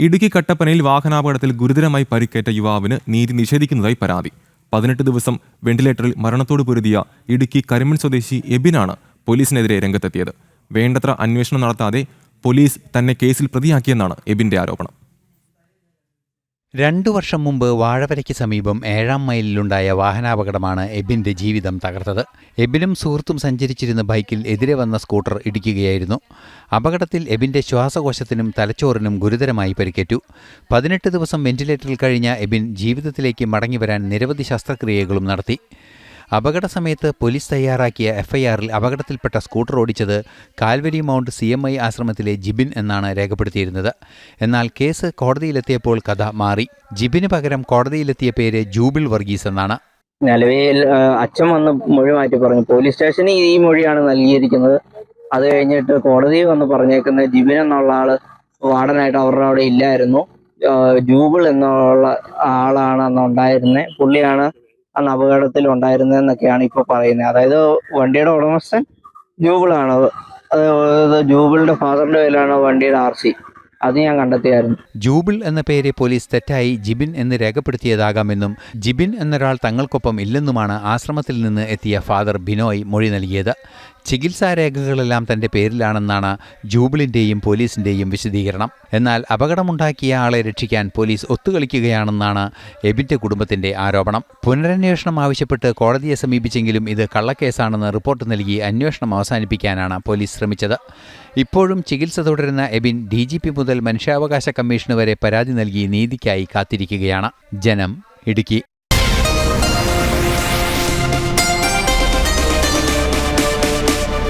ഇടുക്കി കട്ടപ്പനയിൽ വാഹനാപകടത്തിൽ ഗുരുതരമായി പരിക്കേറ്റ യുവാവിന് നീതി നിഷേധിക്കുന്നതായി പരാതി. പതിനെട്ട് ദിവസം വെന്റിലേറ്ററിൽ മരണത്തോട് പൊരുതിയ ഇടുക്കി കരിമൺ സ്വദേശി എബിനാണ് പോലീസിനെതിരെ രംഗത്തെത്തിയത്. വേണ്ടത്ര അന്വേഷണം നടത്താതെ പോലീസ് തന്നെ കേസിൽ പ്രതിയാക്കിയെന്നാണ് എബിന്റെ ആരോപണം. രണ്ടു വർഷം മുമ്പ് വാഴവരയ്ക്ക് സമീപം ഏഴാം മൈലിലുണ്ടായ വാഹനാപകടമാണ് എബിന്റെ ജീവിതം തകർത്തത്. എബിനും സുഹൃത്തും സഞ്ചരിച്ചിരുന്ന ബൈക്കിൽ എതിരെ വന്ന സ്കൂട്ടർ ഇടിക്കുകയായിരുന്നു. അപകടത്തിൽ എബിന്റെ ശ്വാസകോശത്തിനും തലച്ചോറിനും ഗുരുതരമായി പരിക്കേറ്റു. പതിനെട്ട് ദിവസം വെന്റിലേറ്ററിൽ കഴിഞ്ഞ എബിൻ ജീവിതത്തിലേക്ക് മടങ്ങിവരാൻ നിരവധി ശസ്ത്രക്രിയകളും നടത്തി. അപകട സമയത്ത് പോലീസ് തയ്യാറാക്കിയ എഫ്ഐആറിൽ അപകടത്തിൽപ്പെട്ട സ്കൂട്ടർ ഓടിച്ചത് Calvary Mount C M I ആശ്രമത്തിലെ ജിബിൻ എന്നാണ് രേഖപ്പെടുത്തിയിരുന്നത്. എന്നാൽ കേസ് കോടതിയിലെത്തിയപ്പോൾ കഥ മാറി. ജിബിന് പകരം കോടതിയിലെത്തിയ പേര് ജൂബിൾ വർഗീസ് എന്നാണ്. നിലവിൽ അച്ഛൻ വന്ന് മൊഴി മാറ്റി പറഞ്ഞു. പോലീസ് സ്റ്റേഷനിൽ ഈ മൊഴിയാണ് നൽകിയിരിക്കുന്നത്. അത് കഴിഞ്ഞിട്ട് കോടതി വന്ന് പറഞ്ഞേക്കുന്ന ജിബിൻ എന്നുള്ള ആൾ വാർഡനായിട്ട് അവരുടെ അവിടെ ഇല്ലായിരുന്നു. ജൂബിൾ എന്നുള്ള ആളാണ് അന്ന് ഉണ്ടായിരുന്നത് പുള്ളിയാണ് അന്ന് അപകടത്തിൽ ഉണ്ടായിരുന്നതെന്നൊക്കെയാണ് ഇപ്പൊ പറയുന്നത്. അതായത് വണ്ടിയുടെ ഉടമസ്ഥൻ ജൂബിളാണ്. അത് ജൂബിളിന്റെ ഫാദറിന്റെ പേരിലാണ് വണ്ടിയുടെ ആർ സി. അത് ഞാൻ കണ്ടെത്തിയായിരുന്നു. ജൂബിൾ എന്ന പേര് പോലീസ് തെറ്റായി ജിബിൻ എന്ന് രേഖപ്പെടുത്തിയതാകാമെന്നും ജിബിൻ എന്നൊരാൾ തങ്ങൾക്കൊപ്പം ഇല്ലെന്നുമാണ് ആശ്രമത്തിൽ നിന്ന് എത്തിയ ഫാദർ ബിനോയ് മൊഴി നൽകിയത്. ചികിത്സാ രേഖകളെല്ലാം തന്റെ പേരിലാണെന്നാണ് ജൂബിളിന്റെയും പോലീസിന്റെയും വിശദീകരണം. എന്നാൽ അപകടമുണ്ടാക്കിയ ആളെ രക്ഷിക്കാൻ പോലീസ് ഒത്തുകളിക്കുകയാണെന്നാണ് എബിന്റെ കുടുംബത്തിന്റെ ആരോപണം. പുനരന്വേഷണം ആവശ്യപ്പെട്ട് കോടതിയെ സമീപിച്ചെങ്കിലും ഇത് കള്ളക്കേസാണെന്ന് റിപ്പോർട്ട് നൽകി അന്വേഷണം അവസാനിപ്പിക്കാനാണ് പോലീസ് ശ്രമിച്ചത്. ഇപ്പോഴും ചികിത്സ തുടരുന്ന എബിൻ ഡി ജി പി മുതൽ മനുഷ്യാവകാശ കമ്മീഷന് വരെ പരാതി നൽകി നീതിക്കായി കാത്തിരിക്കുകയാണ്. ജനം ഇടുക്കി.